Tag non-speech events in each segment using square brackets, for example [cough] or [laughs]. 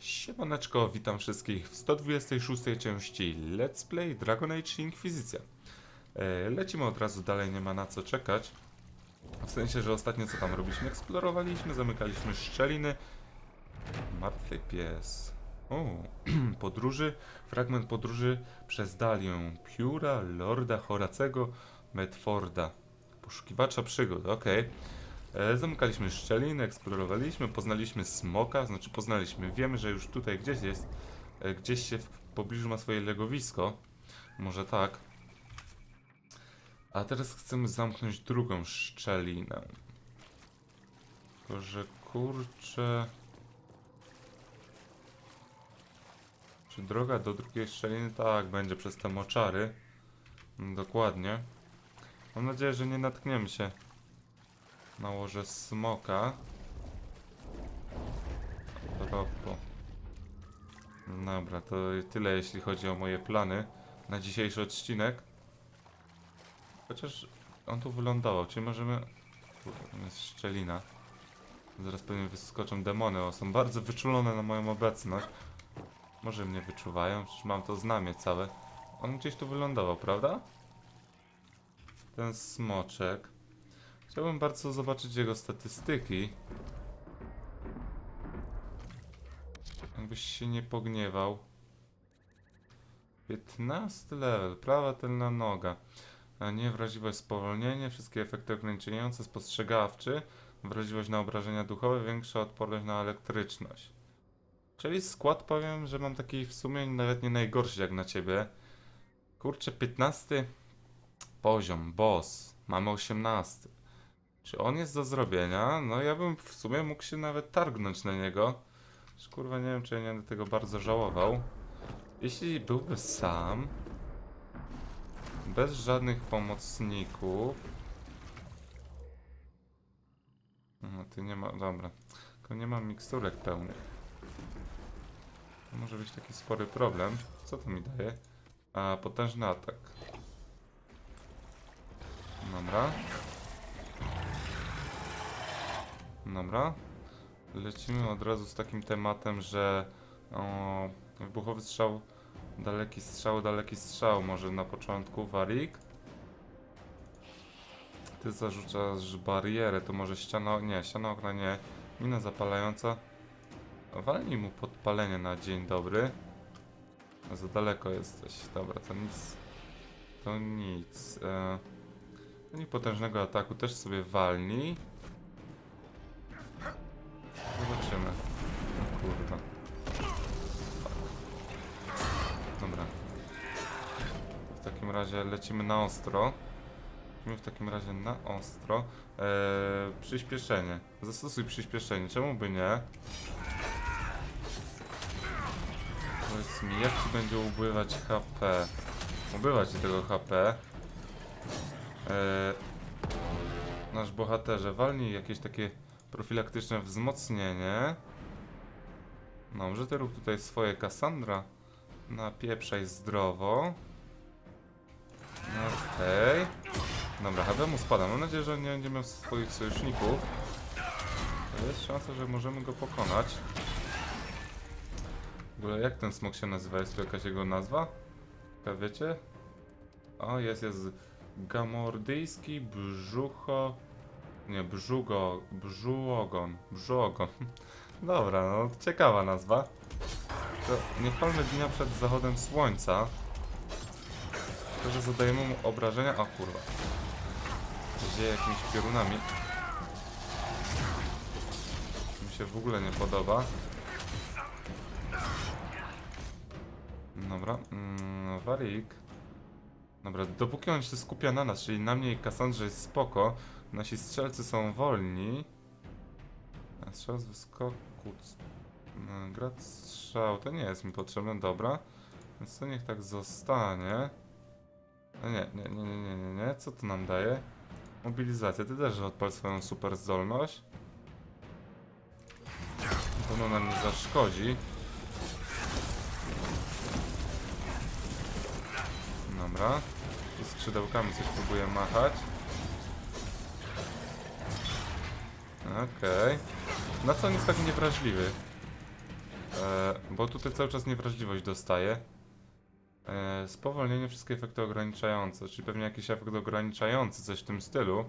Siemaneczko, witam wszystkich w 126 części Let's Play Dragon Age Inquisicja. E, lecimy od razu dalej, nie ma na co czekać. W sensie, że ostatnio co tam robiliśmy? Eksplorowaliśmy, zamykaliśmy szczeliny. Martwy pies. O, [clears throat] podróży, fragment podróży przez Dalię Pióra, Lorda Horacego, Medforda. Poszukiwacza przygód, okej. E, Zamykaliśmy szczeliny, eksplorowaliśmy, poznaliśmy smoka, znaczy poznaliśmy, wiemy, że już tutaj gdzieś jest, e, gdzieś się w pobliżu ma swoje legowisko, może tak. A teraz chcemy zamknąć drugą szczelinę. Tylko, że kurczę... Czy droga do drugiej szczeliny? Tak, będzie przez te moczary. Dokładnie. Mam nadzieję, że nie natkniemy się Nałożę smoka. Ropo. Dobra, to tyle jeśli chodzi o moje plany na dzisiejszy odcinek. Chociaż on tu wylądował, czyli możemy... Tu jest szczelina. Zaraz pewnie wyskoczą demony, o, są bardzo wyczulone na moją obecność. Może mnie wyczuwają, przecież mam to znamie całe. On gdzieś tu wylądował, prawda? Ten smoczek. Chciałbym bardzo zobaczyć jego statystyki. Jakbyś się nie pogniewał. 15 level, prawa tylna noga. A nie wrażliwość spowolnienie, wszystkie efekty ograniczające, spostrzegawczy, wrażliwość na obrażenia duchowe, większa odporność na elektryczność. Czyli skład powiem, że mam taki w sumie nawet nie najgorszy jak na ciebie. Kurczę, 15 poziom, boss. Mamy 18. Czy on jest do zrobienia? No ja bym w sumie mógł się nawet targnąć na niego. Kurwa nie wiem, czy ja nie będę tego bardzo żałował. Jeśli byłby sam, bez żadnych pomocników. No ty nie ma, dobra. Tylko nie mam miksturek pełnych. To może być taki spory problem. Co to mi daje? A, potężny atak. Dobra. Dobra. Lecimy od razu z takim tematem, że o, wybuchowy strzał, daleki strzał, daleki strzał. Może na początku Warik. Ty zarzucasz barierę, to może ściana, nie, ściana okna nie. Mina zapalająca. Walnij mu podpalenie na dzień dobry. Za daleko jesteś. Dobra, to nic. To nic. E, potężnego ataku też sobie walnij. Takim razie lecimy na ostro. Lecimy w takim razie na ostro. Eee, przyspieszenie. Zastosuj przyspieszenie. Czemu by nie? Powiedz mi, jak ci będzie ubywać HP? Ubywać ci tego HP. Eee, nasz bohaterze, walnij jakieś takie profilaktyczne wzmocnienie. Dobrze, ty rób tutaj swoje Cassandra. Napieprzaj zdrowo. Okej. Dobra, HP mu spada. Mam nadzieję, że nie będzie miał swoich sojuszników. To jest szansa, że możemy go pokonać. W ogóle jak ten smok się nazywa? Jest tu jakaś jego nazwa? Taka wiecie? O, jest, jest. Gamordyjski brzucho... Nie, brzugo... Brzuogon. Brzuogon. [laughs] Dobra, no ciekawa nazwa. To nie palmy dnia przed zachodem słońca. To, że zadajemy mu obrażenia... O kurwa. To dzieje jakimiś piorunami. Mi się w ogóle nie podoba. Dobra, mm, Warik. Dobra, dopóki on się skupia na nas, czyli na mnie i Cassandrze jest spoko, nasi strzelcy są wolni. A Strzał z wyskoku. no, Grad strzał, to nie jest mi potrzebne, dobra. Więc to niech tak zostanie. No nie, nie, nie, nie, nie, nie. Co to nam daje? Mobilizacja, ty też odpal swoją super zdolność. To ono nam nie zaszkodzi. Dobra. Tu skrzydełkami coś próbuję machać. Okej. Na co on jest taki niewrażliwy? E, bo tutaj cały czas niewrażliwość dostaje. E, spowolnienie, wszystkie efekty ograniczające, czyli pewnie jakiś efekt ograniczający, coś w tym stylu.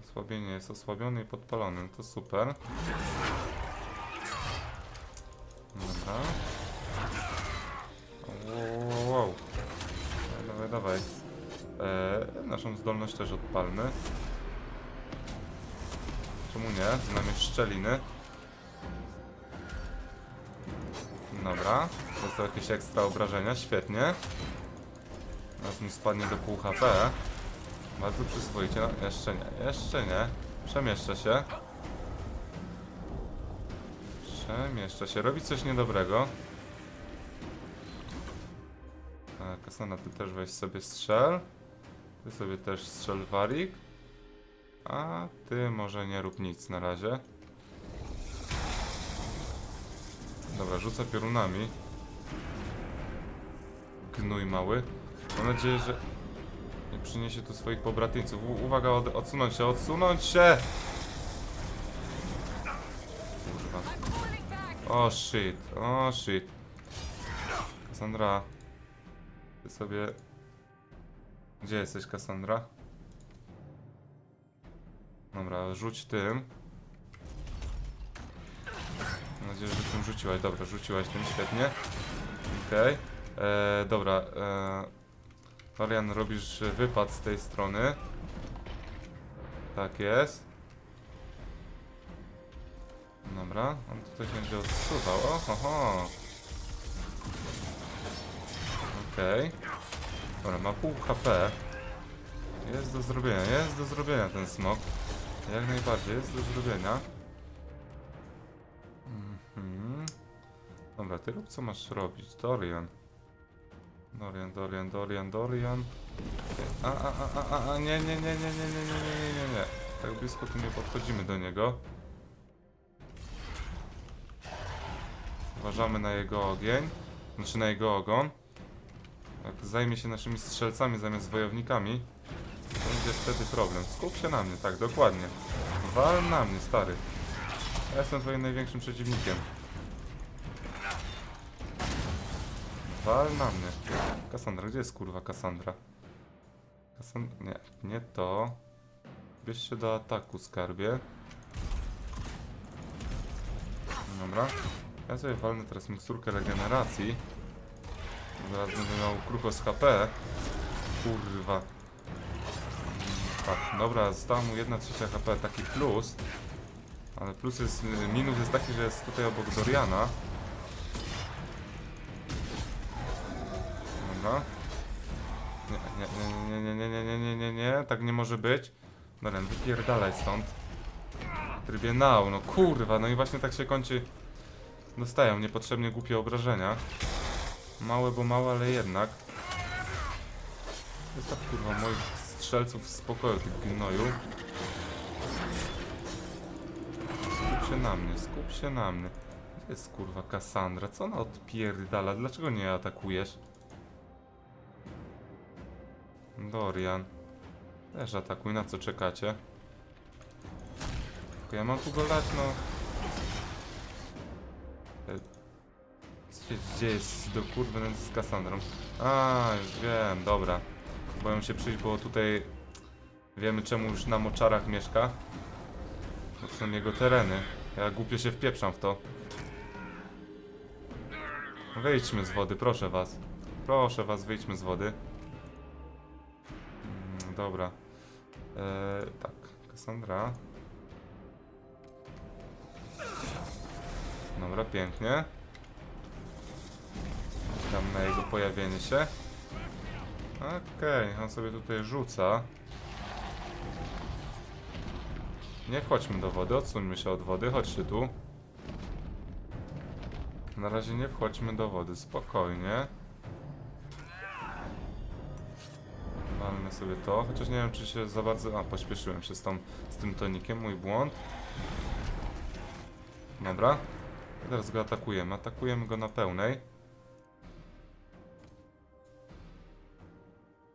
Osłabienie jest osłabiony i podpalony, to super. Dobra. Wow, wow, wow. Dawaj, dawaj. E, naszą zdolność też odpalmy. Czemu nie? Znamy szczeliny. Dobra. To jakieś ekstra obrażenia, świetnie. Teraz mi spadnie do pół HP. Bardzo przyzwoicie. No, jeszcze nie, jeszcze nie. Przemieszczę się. Przemieszczę się. Robi coś niedobrego. Tak, Kasana, ty też weź sobie strzel. Ty sobie też strzel warik. A ty może nie rób nic na razie. Dobra, rzucę piorunami. Gnój mały. Mam nadzieję, że nie przyniesie tu swoich pobratyńców. U uwaga, od odsunąć się, odsunąć się! Kurwa. O shit, o shit. Cassandra. Ty sobie... Gdzie jesteś, Cassandra? Dobra, rzuć tym. Mam nadzieję, że tym rzuciłaś. Dobra, rzuciłaś tym, świetnie. Okej. Okay. Dobra. E, Florian, robisz wypad z tej strony. Tak jest. Dobra, on tutaj się będzie odsuwał. Ohoho. Okej. Dobra, ma pół HP. Jest do zrobienia, jest do zrobienia ten smok. Jak najbardziej, jest do zrobienia. Dobra, ty rób co masz robić, Dorian. Dorian, Dorian, Dorian, Dorian. A, a, a, a, a, nie, nie, nie, nie, nie, nie, nie, nie, nie, nie. Tak blisko tu nie podchodzimy do niego. Uważamy na jego ogień, znaczy na jego ogon. Jak zajmie się naszymi strzelcami zamiast wojownikami, będzie wtedy problem. Skup się na mnie, tak, dokładnie. Wal na mnie, stary. Ja jestem twoim największym przeciwnikiem. Wal na mnie. Kassandra, gdzie jest kurwa Kassandra? Kassandra, nie, nie to. Bierz się do ataku, skarbie. Dobra. Ja sobie walnę teraz miksturkę regeneracji. Zaraz będę miał krucho z HP. Kurwa. Tak, dobra, została mu 1 trzecia HP, taki plus. Ale plus jest, minus jest taki, że jest tutaj obok Doriana. Tak nie może być. Dorian, wypierdalaj stąd. W trybie now, no kurwa, no i właśnie tak się kończy. Dostają niepotrzebnie głupie obrażenia. Małe, bo małe, ale jednak. Zostaw kurwa moich strzelców w spokoju, tych gnoju. Skup się na mnie, skup się na mnie. Gdzie jest kurwa Cassandra? Co ona odpierdala? Dlaczego nie atakujesz? Dorian. Też atakuj, na co czekacie? Tylko ja mam tu go lać, no. E, Co się dzieje z, do kurwy z Cassandrą? A, już wiem, dobra. Boją się przyjść, bo tutaj wiemy czemu już na moczarach mieszka. To są jego tereny. Ja głupio się wpieprzam w to. Wyjdźmy z wody, proszę was. Proszę was, wyjdźmy z wody. Mm, dobra. Eee, tak, Cassandra. Dobra, pięknie. Czekam na jego pojawienie się. Okej, on sobie tutaj rzuca. Nie wchodźmy do wody, odsuńmy się od wody, chodźcie tu. Na razie nie wchodźmy do wody, spokojnie. Sobie to, chociaż nie wiem czy się za bardzo... A, pośpieszyłem się z, tą, z tym tonikiem, mój błąd. Dobra. Teraz go atakujemy, atakujemy go na pełnej.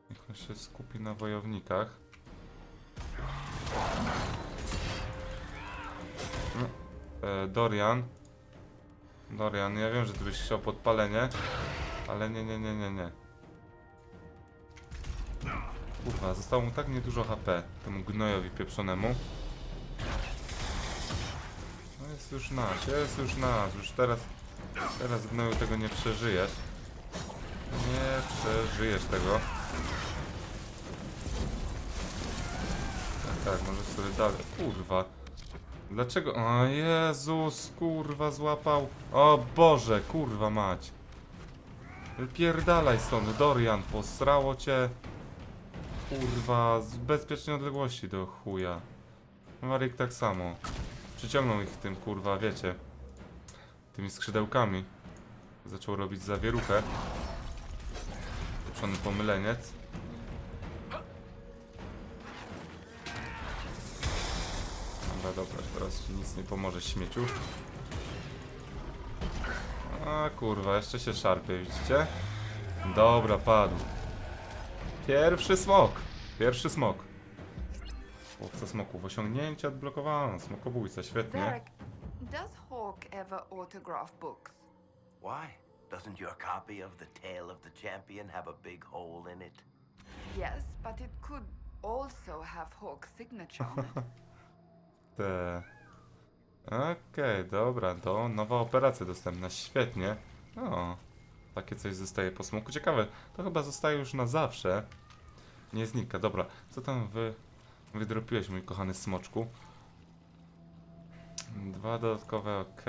Niech on się skupi na wojownikach. No, e, Dorian, Dorian, ja wiem, że ty byś chciał podpalenie, ale nie, nie, nie, nie, nie. Kurwa, zostało mu tak niedużo HP, temu gnojowi pieprzonemu. No jest już nasz, jest już nasz, już teraz, teraz gnoju tego nie przeżyjesz. Nie przeżyjesz tego. Tak, tak, możesz sobie dalej. Kurwa. Dlaczego? O Jezus, kurwa, złapał. O Boże, kurwa mać. Wypierdalaj stąd, Dorian, posrało cię. Kurwa, z bezpiecznej odległości do chuja. Marik tak samo. Przyciągnął ich tym, kurwa, wiecie. Tymi skrzydełkami. Zaczął robić zawieruchę. Pieprzony pomyleniec. Dobra, dobra, teraz ci nic nie pomoże śmieciu. A kurwa, jeszcze się szarpie, widzicie? Dobra, padł. Pierwszy smok. Pierwszy smok. Łowca smoków. Osiągnięcie odblokowane. Smokobójca, świetnie. Varric, does Hawk ever autograph books? Why? Doesn't your copy of The Tale of the Champion have a big hole in it? Yes, but it could also have Hawk's signature on it. [laughs] Te. Okej, dobra, to nowa operacja dostępna, świetnie. O, takie coś zostaje po smoku. Ciekawe, to chyba zostaje już na zawsze. Nie znika, dobra. Co tam wy wydropiłeś, mój kochany smoczku? Dwa dodatkowe, ok.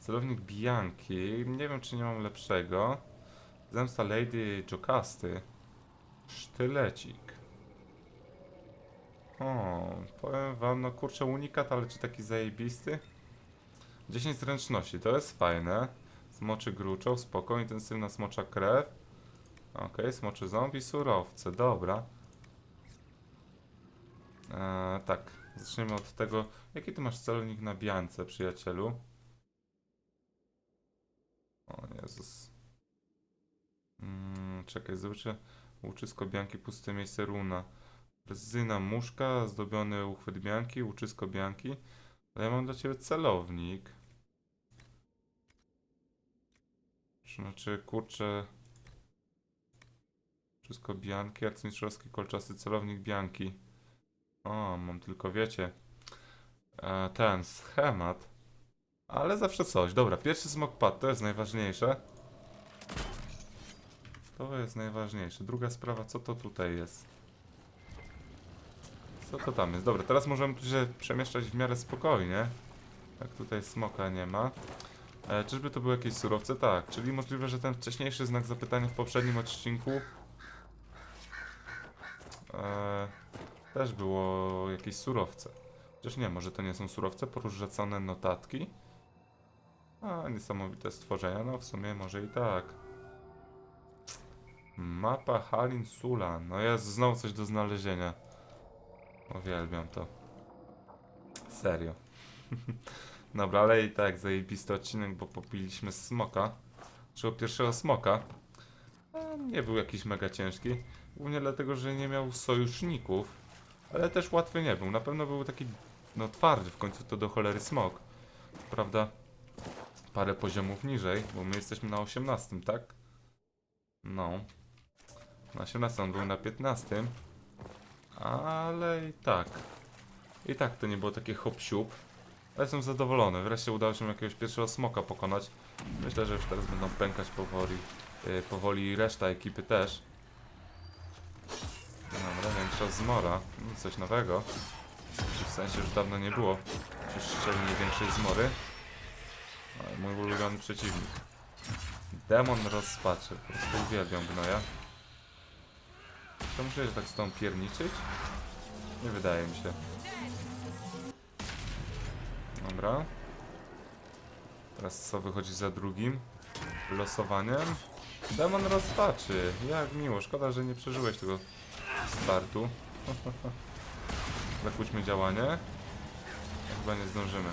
Celownik Bianki, nie wiem czy nie mam lepszego. Zemsta Lady Jocasty. Sztylecik. O, powiem wam, no kurczę, unikat, ale czy taki zajebisty? 10 zręczności, to jest fajne. Smoczy gruczoł, spoko, intensywna smocza krew. Okej, smoczy zombie, surowce, dobra. Eee, tak, zaczniemy od tego, jaki ty masz celownik na biance, przyjacielu? O Jezus. Mm, czekaj, zobaczę. Łuczysko bianki, puste miejsce runa. Precyzyjna muszka, zdobiony uchwyt bianki, łuczysko bianki. Ale ja mam dla ciebie celownik. Znaczy, kurczę... Wszystko bianki, arcymistrzowski kolczasty celownik bianki. O, mam tylko, wiecie... E, ten, schemat. Ale zawsze coś. Dobra, pierwszy smok pad, to jest najważniejsze. To jest najważniejsze. Druga sprawa, co to tutaj jest? Co to tam jest? Dobra, teraz możemy się przemieszczać w miarę spokojnie. Jak tutaj smoka nie ma. E, czyżby to były jakieś surowce? Tak, czyli możliwe, że ten wcześniejszy znak zapytania w poprzednim odcinku e, też było jakieś surowce. Chociaż nie, może to nie są surowce, poróżacone notatki. A, niesamowite stworzenia, no w sumie może i tak. Mapa Halin Sula. No jest znowu coś do znalezienia. Uwielbiam to. Serio. [laughs] Dobra, ale i tak zajebisty odcinek, bo popiliśmy smoka. Czy pierwszego smoka. A nie był jakiś mega ciężki. Głównie dlatego, że nie miał sojuszników. Ale też łatwy nie był. Na pewno był taki, no twardy w końcu to do cholery smok. Prawda? Parę poziomów niżej, bo my jesteśmy na 18, tak? No. Na 18 on był na 15. Ale i tak. I tak to nie było takie hop siup. Ale jestem zadowolony. Wreszcie udało się jakiegoś pierwszego smoka pokonać. Myślę, że już teraz będą pękać powoli. Yy, powoli reszta ekipy też. Dobra, większa zmora. Mm, Coś nowego. W sensie już dawno nie było. Czy szczelnie większej zmory. Ale mój ulubiony przeciwnik. Demon rozpaczy. Po prostu uwielbiam gnoja. To muszę się tak z tą pierniczyć? Nie wydaje mi się. Dobra. Teraz co wychodzi za drugim? Losowaniem? Demon rozpaczy. Jak miło. Szkoda, że nie przeżyłeś tego startu. [laughs] Zakłóćmy działanie. Chyba nie zdążymy.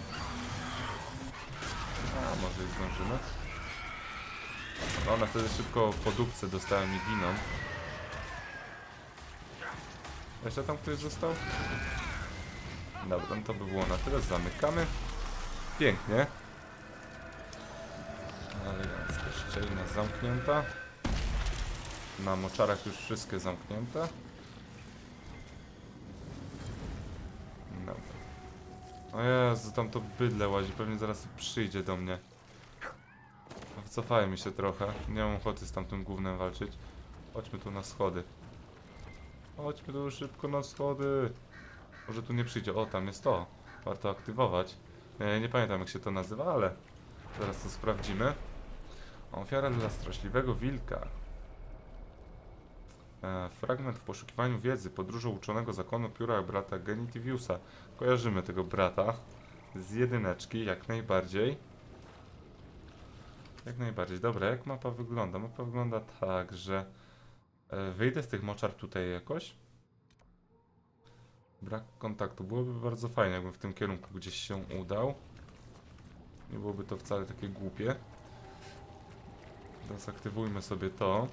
A, może i zdążymy. One wtedy szybko po dupce dostałem i giną. Jeszcze tam ktoś został? Dobra, no to by było na tyle. Zamykamy. Pięknie. Elegancka szczelina zamknięta. Na moczarach już wszystkie zamknięte. Dobra. O Jezu, tam to bydle łazi, pewnie zaraz przyjdzie do mnie. Cofajmy się trochę, nie mam ochoty z tamtym głównym walczyć. Chodźmy tu na schody. Chodźmy tu szybko na schody. Może tu nie przyjdzie. O, tam jest to. Warto aktywować. Nie, nie pamiętam jak się to nazywa, ale zaraz to sprawdzimy. Ofiara dla straszliwego wilka. E, fragment w poszukiwaniu wiedzy. Podróżą uczonego zakonu pióra brata Genitiviusa. Kojarzymy tego brata z jedyneczki, jak najbardziej. Jak najbardziej. Dobra, jak mapa wygląda? Mapa wygląda tak, że e, wyjdę z tych moczar tutaj jakoś. Brak kontaktu. Byłoby bardzo fajnie, jakbym w tym kierunku gdzieś się udał. Nie byłoby to wcale takie głupie. Teraz aktywujmy sobie to.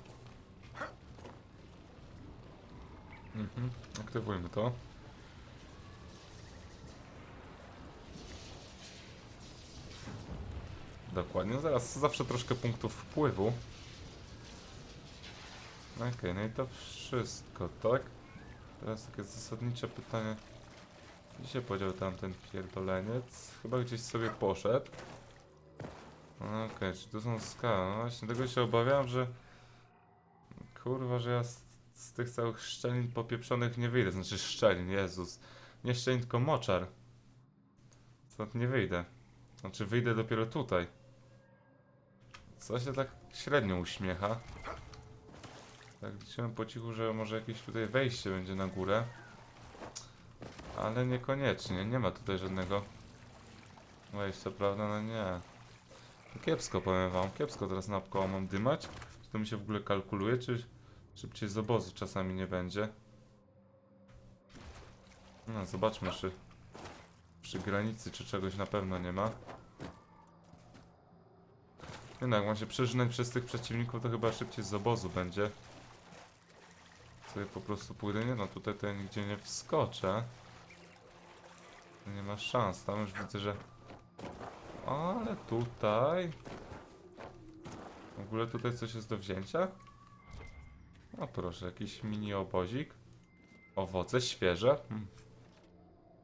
Mhm, aktywujmy to. Dokładnie, zaraz zawsze troszkę punktów wpływu. Okej, no i to wszystko, tak? Teraz takie zasadnicze pytanie. Gdzie się podział tamten pierdoleniec? Chyba gdzieś sobie poszedł. Okej, czy tu są skały? No właśnie, tego się obawiam, że... Kurwa, że ja z, z tych całych szczelin popieprzonych nie wyjdę. Znaczy szczelin, Jezus. Nie szczelin, tylko moczar. Stąd nie wyjdę. Znaczy wyjdę dopiero tutaj. Co się tak średnio uśmiecha? Tak liczyłem po cichu, że może jakieś tutaj wejście będzie na górę. Ale niekoniecznie, nie ma tutaj żadnego wejścia, prawda? No nie. To kiepsko powiem wam, kiepsko teraz na koło mam dymać. Czy to mi się w ogóle kalkuluje, czy szybciej z obozu czasami nie będzie? No, zobaczmy, czy przy granicy, czy czegoś na pewno nie ma. Jak mam się przeżynać przez tych przeciwników, to chyba szybciej z obozu będzie. Sobie po prostu pójdę, nie no, tutaj to ja nigdzie nie wskoczę. Nie ma szans, tam już widzę, że... Ale tutaj... W ogóle tutaj coś jest do wzięcia? O proszę, jakiś mini obozik. Owoce świeże. Hmm.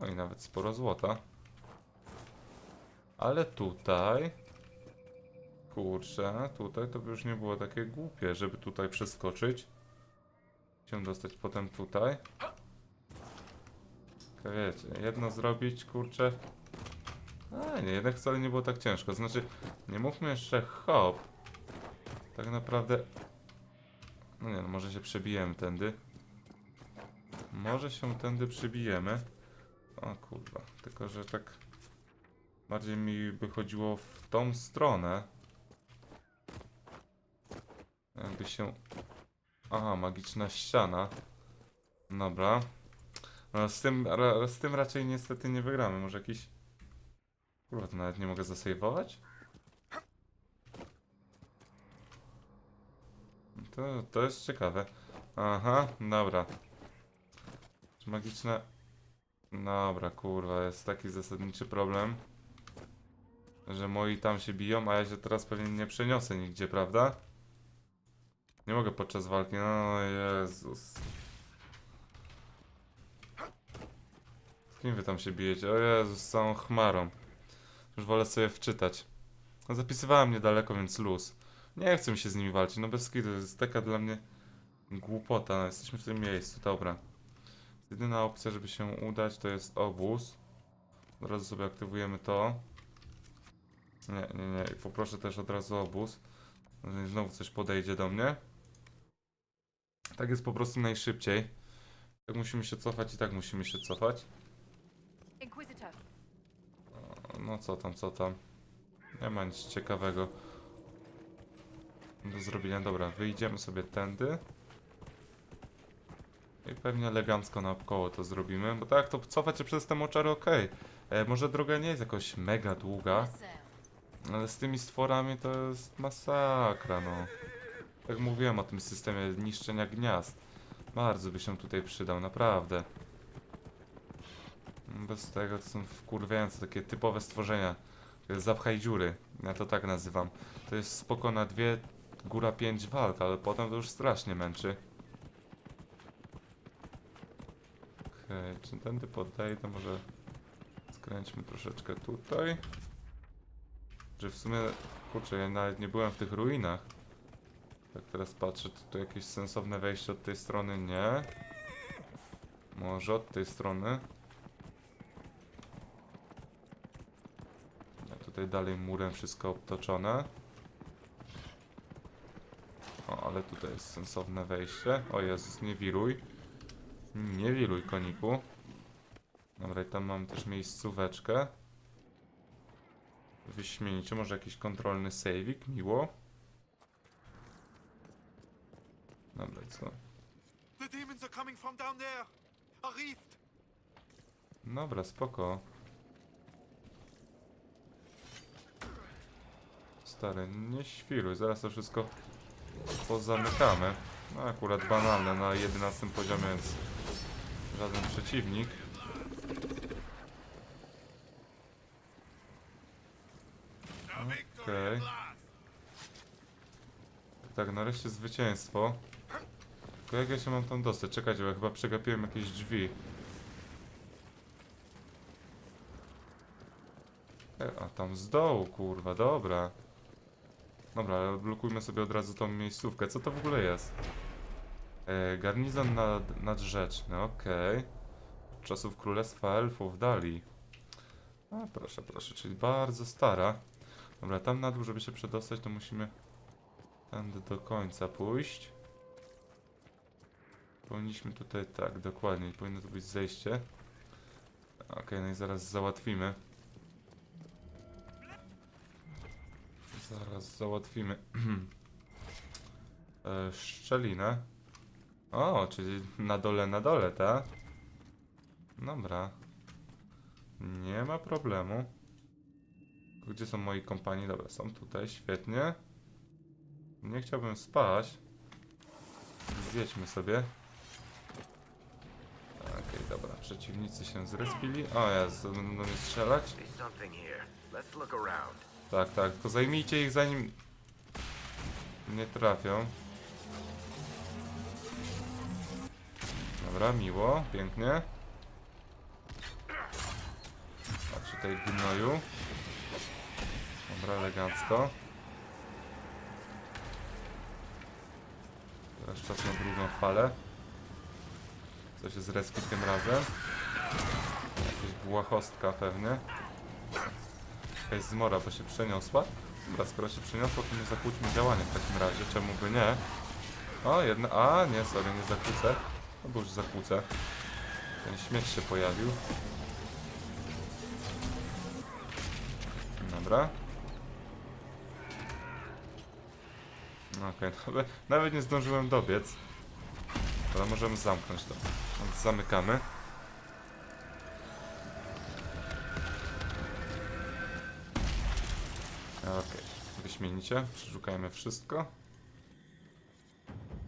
No i nawet sporo złota. Ale tutaj... Kurczę, tutaj to by już nie było takie głupie, żeby tutaj przeskoczyć. Się dostać potem tutaj. Tylko wiecie, jedno zrobić, kurczę. A nie, jednak wcale nie było tak ciężko. Znaczy, nie mówmy jeszcze hop. Tak naprawdę... No nie, no może się przebijemy tędy. Może się tędy przybijemy. O kurwa, tylko że tak... Bardziej mi by chodziło w tą stronę. Jakby się... Aha, magiczna ściana. Dobra. No z tym, z tym raczej niestety nie wygramy. Może jakiś... Kurwa, to nawet nie mogę zasejwować? To, to jest ciekawe. Aha, dobra. Magiczne... Dobra, kurwa, jest taki zasadniczy problem. Że moi tam się biją, a ja się teraz pewnie nie przeniosę nigdzie, prawda? Nie mogę podczas walki, no Jezus. Z kim wy tam się bijecie? O Jezus, z całą chmarą. Już wolę sobie wczytać. No, zapisywałem niedaleko, więc luz. Nie chcę mi się z nimi walczyć, no bez kitu, to jest taka dla mnie głupota. No, jesteśmy w tym miejscu, dobra. Jedyna opcja, żeby się udać, to jest obóz. Od razu sobie aktywujemy to. Nie, nie, nie. I poproszę też od razu obóz. Znowu coś podejdzie do mnie. Tak jest po prostu najszybciej. Tak musimy się cofać i tak musimy się cofać. No co tam, co tam. Nie ma nic ciekawego do zrobienia. Dobra, wyjdziemy sobie tędy. I pewnie elegancko naokoło to zrobimy, bo tak to cofać się przez te moczary ok. E, może droga nie jest jakoś mega długa, ale z tymi stworami to jest masakra, no. Jak mówiłem o tym systemie niszczenia gniazd. Bardzo by się tutaj przydał, naprawdę. Bez tego to są wkurwiające, takie typowe stworzenia zapchaj dziury. Ja to tak nazywam. To jest spoko na dwie, góra pięć walk, ale potem to już strasznie męczy. Okej, czy tędy podejdę? Może skręćmy troszeczkę tutaj. Że w sumie, kurczę, ja nawet nie byłem w tych ruinach. Tak teraz patrzę, to tu jakieś sensowne wejście od tej strony? Nie. Może od tej strony. Tutaj dalej murem wszystko obtoczone. O, ale tutaj jest sensowne wejście. O Jezus, nie wiruj. Nie wiruj, koniku. Dobra, i tam mam też miejscóweczkę. Wyśmienicie, może jakiś kontrolny saveik, miło. Dobra, i co? The demons are coming from down there! A rift! Dobra, spoko. Stary, nie świruj, zaraz to wszystko pozamykamy. No akurat banalne na 11 poziomie, więc żaden przeciwnik. Okej. Tak, nareszcie zwycięstwo. Tylko jak ja się mam tam dostać? Czekajcie, bo ja chyba przegapiłem jakieś drzwi. E, a tam z dołu, kurwa, dobra. Dobra, ale odblokujmy sobie od razu tą miejscówkę. Co to w ogóle jest? E, garnizon nad, nadrzeczny, okej. Od czasów Królestwa Elfów Dali. A, proszę, proszę, czyli bardzo stara. Dobra, tam na dół, żeby się przedostać, to musimy tędy do końca pójść. Powinniśmy tutaj, tak, dokładnie, powinno to być zejście. Okej, no i zaraz załatwimy. Zaraz załatwimy [clears throat] e, szczelinę. O, czyli na dole, na dole, tak? Dobra. Nie ma problemu. Gdzie są moi kompani? Dobra, są tutaj, świetnie. Nie chciałbym spać. Zjedźmy sobie. Przeciwnicy się zrespili. O, ja będą mnie strzelać. Tak, tak, tylko zajmijcie ich zanim nie trafią. Dobra, miło, pięknie. Patrz tutaj gnoju. Dobra, elegancko. Teraz czas na drugą falę. Co się zrespi tym razem? Jakaś błahostka pewnie. Jakaś zmora, bo się przeniosła. Dobra, skoro się przeniosła, to nie zakłóćmy działania w takim razie, czemu by nie? O, jedna... A, nie, sorry, nie zakłócę. No bo już zakłócę. Ten śmieć się pojawił. Dobra. No Okej, [laughs] nawet, nawet nie zdążyłem dobiec. Ale możemy zamknąć to. Zamykamy. Okej, wyśmienicie. Przeszukajmy wszystko.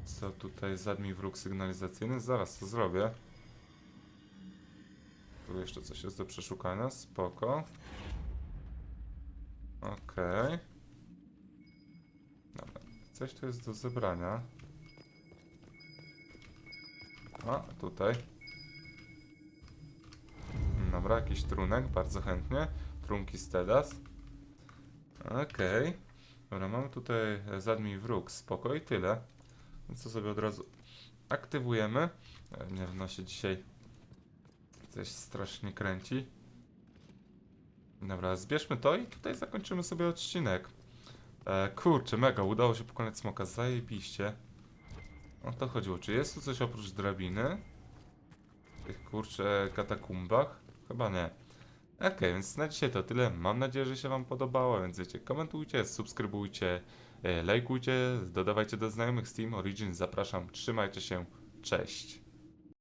Co tutaj zadmi wróg sygnalizacyjny? Zaraz to zrobię. Tu jeszcze coś jest do przeszukania. Spoko. Okej. Dobra. Coś tu jest do zebrania. A, tutaj. Dobra, jakiś trunek, bardzo chętnie. Trunki Stedas. Okej. Dobra, mamy tutaj zadmi wróg, spoko i tyle. To sobie od razu aktywujemy. E, Nie wiem, no się dzisiaj coś strasznie kręci. Dobra, zbierzmy to i tutaj zakończymy sobie odcinek. E, kurczę, mega, udało się pokonać smoka, zajebiście. O to chodziło, czy jest tu coś oprócz drabiny? W tych kurczę katakumbach? Chyba nie. Okej, więc na dzisiaj to tyle. Mam nadzieję, że się Wam podobało, więc wiecie, komentujcie, subskrybujcie, e, lajkujcie, dodawajcie do znajomych Steam Origin. Zapraszam, trzymajcie się, cześć.